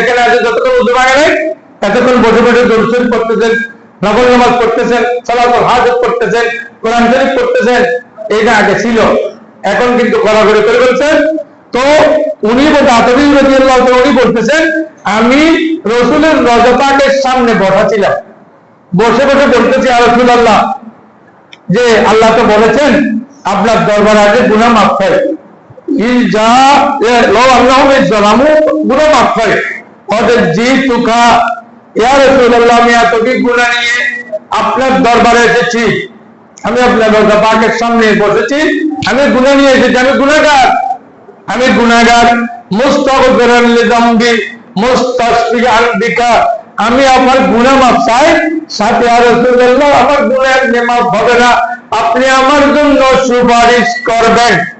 এখানে যতক্ষণ এতক্ষণ বসে বসে দর্শন করতেছেন নামাজ পড়তেছেন হাজত কোরআন শরীফ এইটা আগে ছিল। এখন কিন্তু করে বলছেন তো উনি উনি বলতেছেন, আমি রসুলের রজপাকের সামনে বসা ছিলাম। বসে বসে বলতেছি আর রসুল আল্লাহ যে আল্লাহ তো বলেছেন, আপনার দরবার আগে গুণা মাফ হয়। যা লো আল্লাহ জালামু গুণা মাফ হয় ওদের জি ইয়া রাসূলুল্লাহ, আমি এতটি গুণা নিয়ে আপনার দরবারে এসেছি। আমি আপনার রোজা পাকের সামনে বসেছি। আমি গুণা নিয়ে এসেছি। আমি গুণাগার। আমি গুণাগার। মুস্তাগফিরান লিযামবি মুস্তাসফিয়ান বিকা আমি আমার গুনাহ মাফ চাই। সাথে আর রাসূলুল্লাহ, আমার গুনাহের নেমাফ হবে না। আপনি আমার জন্য সুপারিশ করবেন।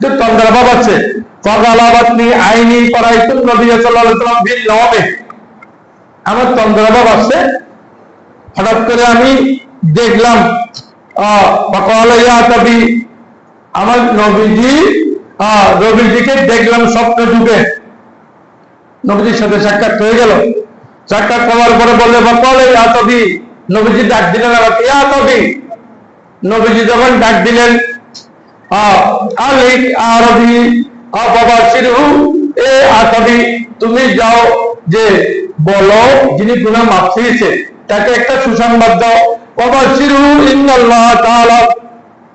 যে তন্দ্রা ভাব আছে। ফগালাবাতনি আইনি পড়াইতুন নবী সাল্লাল্লাহু আলাইহি সাল্লাম বিল নবে আমার তন্দ্রা ভাব আছে। হঠাৎ করে আমি দেখলাম ইয়া আমার নবীজি নবীজিকে দেখলাম স্বপ্ন যুগে নবীজির সাথে সাক্ষাৎ হয়ে গেল। সাক্ষাৎ হওয়ার পরে বললে বলে তবি। নবীজি ডাক দিলেন ইয়া তবি। নবীজি যখন ডাক দিলেন আলিক আরবি বাবা এ আতবি তুমি যাও যে বলো যিনি গুনাহ মাফ চেয়েছে তাকে একটা সুসংবাদ দাও। বাবা শিরহু ইন্নাল্লাহ তাআলা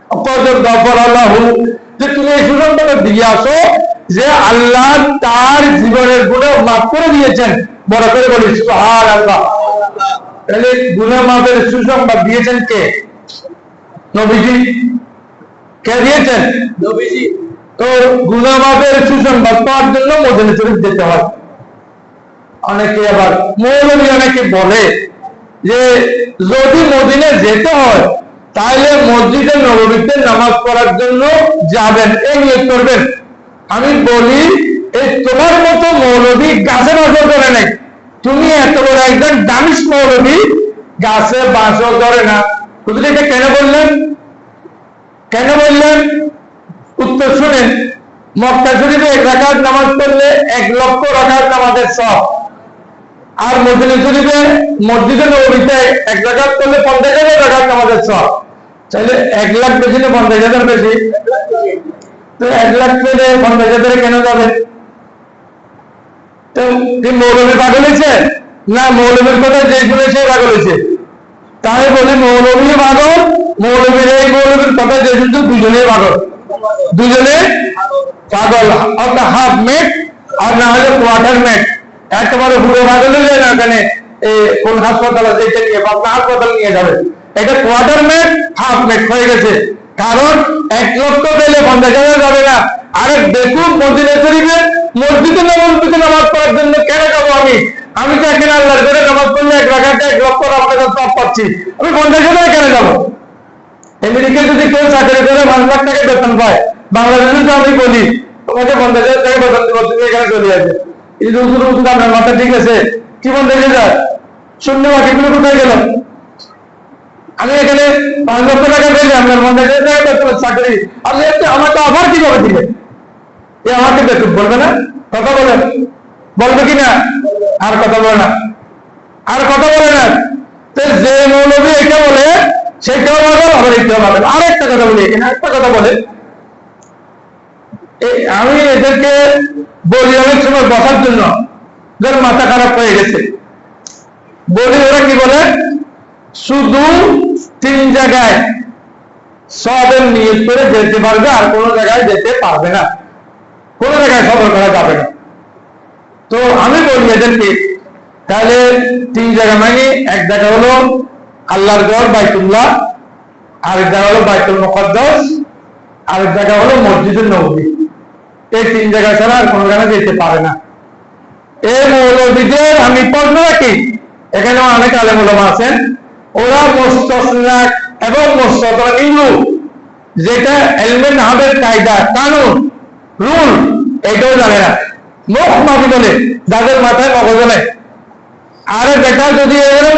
কদ গাফারালাহু যে তুমি এই সুসংবাদ দিয়ে আসো যে আল্লাহ তার জীবনের গুনাহ মাফ করে দিয়েছেন। বড় করে বলি, সুবহানাল্লাহ। তাহলে গুনাহ মাফের সুসংবাদ দিয়েছেন কে? নবীজি। কে দিয়েছেন? তো পাওয়ার জন্য শরীফ যেতে হয়। অনেকে আবার মৌলবী অনেকে বলে যে, যদি মদিনে যেতে হয় তাহলে মসজিদে নবীতে নামাজ পড়ার জন্য যাবেন, এই করবেন। আমি বলি, এই তোমার মতো মৌলবী গাছে নজর ধরে নাই। তুমি এত বড় একজন দামিস মৌলবী, গাছে বাঁশও ধরে না। বুঝলি এটা কেন বললেন? কেন বললেন? উত্তর শুনেন। মক্কা শরীফে এক রাকাত নামাজ পড়লে এক লক্ষ রাকাত নামাজের সব আর মদিনা শরীফে মসজিদে নবীতে এক রাকাত করলে পঞ্চাশ হাজার রাকাত নামাজের সব তাহলে এক লাখ বেশি না পঞ্চাশ হাজার বেশি? তো এক লাখ পেলে পঞ্চাশ হাজারে কেন যাবে? তো কি মৌলবী পাগল হয়েছে? না, মৌলবীর কথা যে শুনেছে পাগল হয়েছে। তাই বলি মৌলবী পাগল, মৌলবীর এই যে দুজনে পাগল। দুজনে পাগল। হাফ মেট আর না হলে কোয়ার্টার মেট একেবারে পুরো পাগল হয়ে না কোন হাসপাতাল আছে এটা নিয়ে হাসপাতাল নিয়ে যাবে। এটা কোয়ার্টার মেট হাফ মেট হয়ে গেছে। কারণ এক লক্ষ পেলে পঞ্চাশ হাজার যাবে না। আরে দেখুন মসজিদে শরীফে, মসজিদে নবমীতে নামাজ পড়ার জন্য কেন যাব আমি? আমি তো এখানে আল্লাহর করে নামাজ পড়লে এক রাখাতে এক লক্ষ সব পাচ্ছি। আমি পঞ্চাশ হাজার কেন যাব? আমেরিকা যদি কেউ চাকরি করে, পাঁচ লাখ টাকা বেতন পায় বাংলাদেশে তো আমি বলি তোমাকে পঞ্চাশ হাজার টাকা বেতন দেবো এখানে চলে আসবে। এই যে উজুর উজুর আপনার মাথা ঠিক আছে কি পঞ্চাশ হাজার শূন্য বাকিগুলো কোথায় গেল? আমি এখানে পাঁচ লক্ষ টাকা পেলে আপনার পঞ্চাশ হাজার টাকা বেতন চাকরি। আপনি আমাকে আবার কীভাবে দিবেন? এ আমাকে বেতন বলবে না? কথা বলেন। বলবে কি না? আর কথা বলে না। আর কথা বলে না। যে মৌলবী এটা বলে পাগল আবার এটাও পাগল আর একটা কথা বলি, এখানে একটা কথা বলে। আমি এদেরকে বলি অনেক সময় বসার জন্য যার মাথা খারাপ হয়ে গেছে। বলি ওরা কি বলে? শুধু তিন জায়গায় সবের নিয়োগ করে যেতে পারবে, আর কোনো জায়গায় যেতে পারবে না। কোনো জায়গায় সফর করা যাবে না। তো আমি বলি এদেরকে, তাহলে তিন জায়গা মানে এক জায়গা হলো আল্লাহর গড় বাইতুল্লাহ। আরেক জায়গা হলো বাইতুল মুকদ্দাস, আরেক জায়গা হলো মসজিদের নবী। এই তিন জায়গা ছাড়া আর কোনো জায়গায় যেতে পারে না। এই মৌলবীদের আমি প্রশ্ন রাখি এখানে অনেক আলেম ওলামা আছেন, ওরা মোস্তাক এবং মোস্তাক ইলু যেটা এলমেন হাবের কায়দা, কানুন, রুল, এটাও জানে না। মুখ মাফি বলে, যাদের মাথায় মগজ নেয় আরে বেটা যদি এরকম